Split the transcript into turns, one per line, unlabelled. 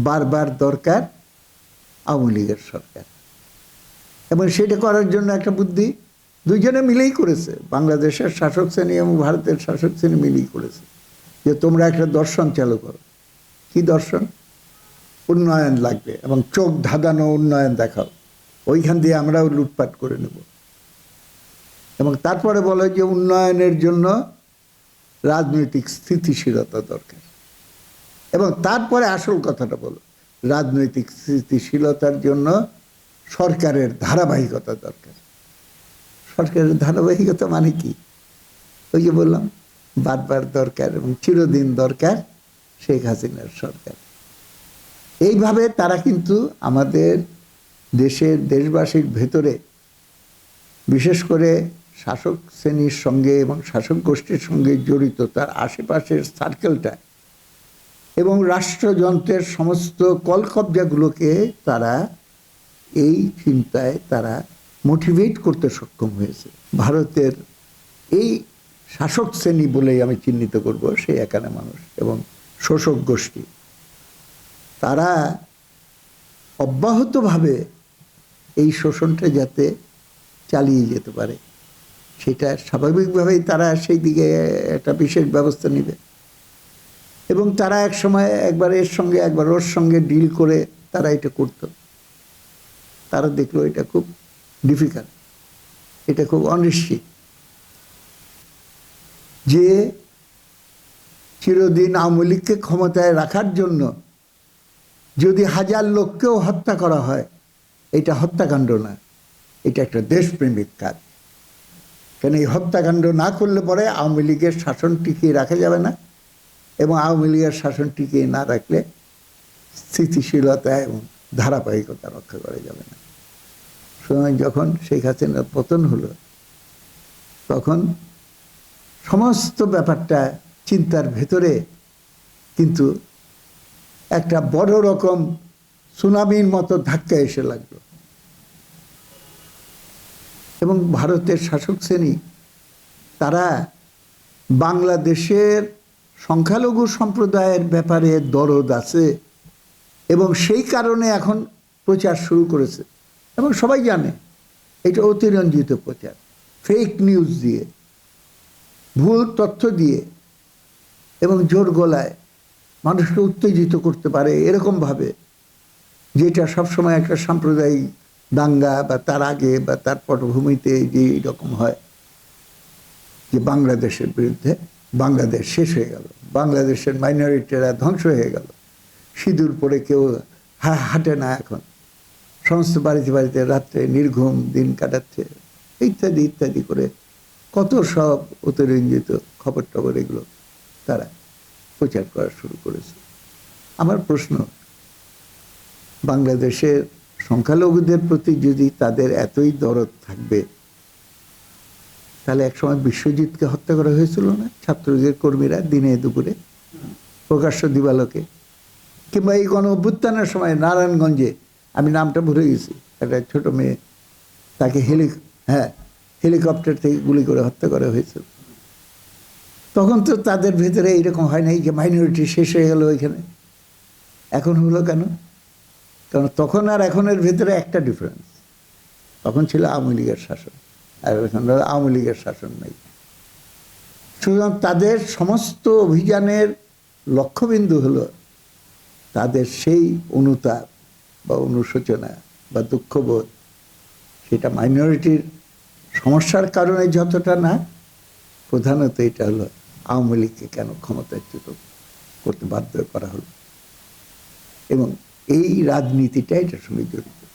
বারবার দরকার আওয়ামী লীগের সরকার। এবং সেটা করার জন্য একটা বুদ্ধি দুইজনে মিলেই করেছে। বাংলাদেশের শাসক শ্রেণি এবং ভারতের শাসক শ্রেণি মিলেই করেছে। যে তোমরা একটা দর্শন চালু করো। কি দর্শন? উন্নয়ন লাগবে এবং চোখ ধাঁধানো উন্নয়ন দেখাও। ওইখান দিয়ে আমরাও লুটপাট করে নেব। এবং তারপরে বলে যে উন্নয়নের জন্য রাজনৈতিক স্থিতিশীলতা দরকার। এবং তারপরে আসল কথাটা বলো, রাজনৈতিক স্থিতিশীলতার জন্য সরকারের ধারাবাহিকতা দরকার। সরকারের ধারাবাহিকতা মানে কি? ওই যে বললাম, বারবার দরকার এবং চিরদিন দরকার শেখ হাসিনার সরকার। এইভাবে তারা কিন্তু আমাদের দেশের দেশবাসীর ভেতরে, বিশেষ করে শাসক শ্রেণির সঙ্গে এবং শাসক গোষ্ঠীর সঙ্গে জড়িত, তার আশেপাশের সার্কেলটা এবং রাষ্ট্রযন্ত্রের সমস্ত কলকব্জাগুলোকে তারা এই চিন্তায় তারা মোটিভেট করতে সক্ষম হয়েছে। ভারতের এই শাসক শ্রেণি বলেই আমি চিহ্নিত করব সেই একানে মানুষ এবং শোষক গোষ্ঠী। তারা অব্যাহতভাবে এই শোষণটা যাতে চালিয়ে যেতে পারে, সেটা স্বাভাবিকভাবেই তারা সেই দিকে একটা বিশেষ ব্যবস্থা নেবে। এবং তারা এক সময় একবার এর সঙ্গে, একবার ওর সঙ্গে ডিল করে তারা এটা করত। তারা দেখল এটা খুব ডিফিকাল্ট এটা খুব অনিশ্চিত যে চিরদিন আওয়ামী লীগকে ক্ষমতায় রাখার জন্য যদি হাজার লোককেও হত্যা করা হয়, এটা হত্যাকাণ্ড না, এটা একটা দেশপ্রেমিক কাজ। কেন এই হত্যাকাণ্ড না করলে পরে আওয়ামী লীগের শাসন টিকিয়ে রাখা যাবে না? এবং আওয়ামী লীগের শাসন টিকিয়ে না রাখলে স্থিতিশীলতা এবং ধারাবাহিকতা রক্ষা করা যাবে না। সুতরাং যখন শেখ হাসিনার পতন হলো, তখন সমস্ত ব্যাপারটা চিন্তার ভেতরে কিন্তু একটা বড় রকম সুনামির মতো ধাক্কা এসে লাগল। এবং ভারতের শাসক শ্রেণি, তারা বাংলাদেশের সংখ্যালঘু সম্প্রদায়ের ব্যাপারে দরদ আছে এবং সেই কারণে এখন প্রচার শুরু করেছে। এবং সবাই জানে, এটা অতিরঞ্জিত প্রচার ফেক নিউজ দিয়ে, ভুল তথ্য দিয়ে এবং জোর গলায় মানুষকে উত্তেজিত করতে পারে এরকমভাবে, যেটা সবসময় একটা সাম্প্রদায়িক দাঙ্গা বা তার আগে বা তার পটভূমিতে যে রকম হয়, যে বাংলাদেশের বিরুদ্ধে। বাংলাদেশ শেষ হয়ে গেল। বাংলাদেশের মাইনরিটিরা ধ্বংস হয়ে গেল। সিঁদুর পরে কেউ হাঁটে না এখন। সমস্ত বাড়িতে বাড়িতে রাত্রে নির্ঘুম দিন কাটাচ্ছে। ইত্যাদি ইত্যাদি করে কত সব অতিরঞ্জিত খবর টবর এগুলো তারা প্রচার করা শুরু করেছে। আমার প্রশ্ন, বাংলাদেশের সংখ্যালঘুদের প্রতি যদি তাদের এতই দরদ থাকবে তাহলে একসময় বিশ্বজিৎকে হত্যা করা হয়েছিল না? ছাত্রলীগের কর্মীরা দিনে দুপুরে প্রকাশ্য দিবালোকে। কিংবা এই গণ অভ্যুত্থানের সময় নারায়ণগঞ্জে, আমি নামটা ভুলে গেছি, একটা ছোট মেয়ে তাকে হেলি হ্যাঁ হেলিকপ্টার থেকে গুলি করে হত্যা করা হয়েছিল। তখন তো তাদের ভেতরে এইরকম হয় নাই যে মাইনরিটি শেষ হয়ে গেল ওইখানে। এখন হলো কেন? কারণ তখন আর এখনের ভেতরে একটা ডিফারেন্স তখন ছিল আওয়ামী লীগের শাসন। আর আওয়ামী লীগের শাসন নেই। সুতরাং তাদের সমস্ত অভিযানের লক্ষ্যবিন্দু হলো তাদের সেই অনুতাপ বা অনুশোচনা বা দুঃখবোধ। সেটা মাইনরিটির সমস্যার কারণে যতটা না, প্রধানত এটা হলো আওয়ামী লীগকে কেন ক্ষমতাচ্যুত করতে বাধ্য করা হলো। এবং এই রাজনীতিটা এটার সঙ্গে জড়িত।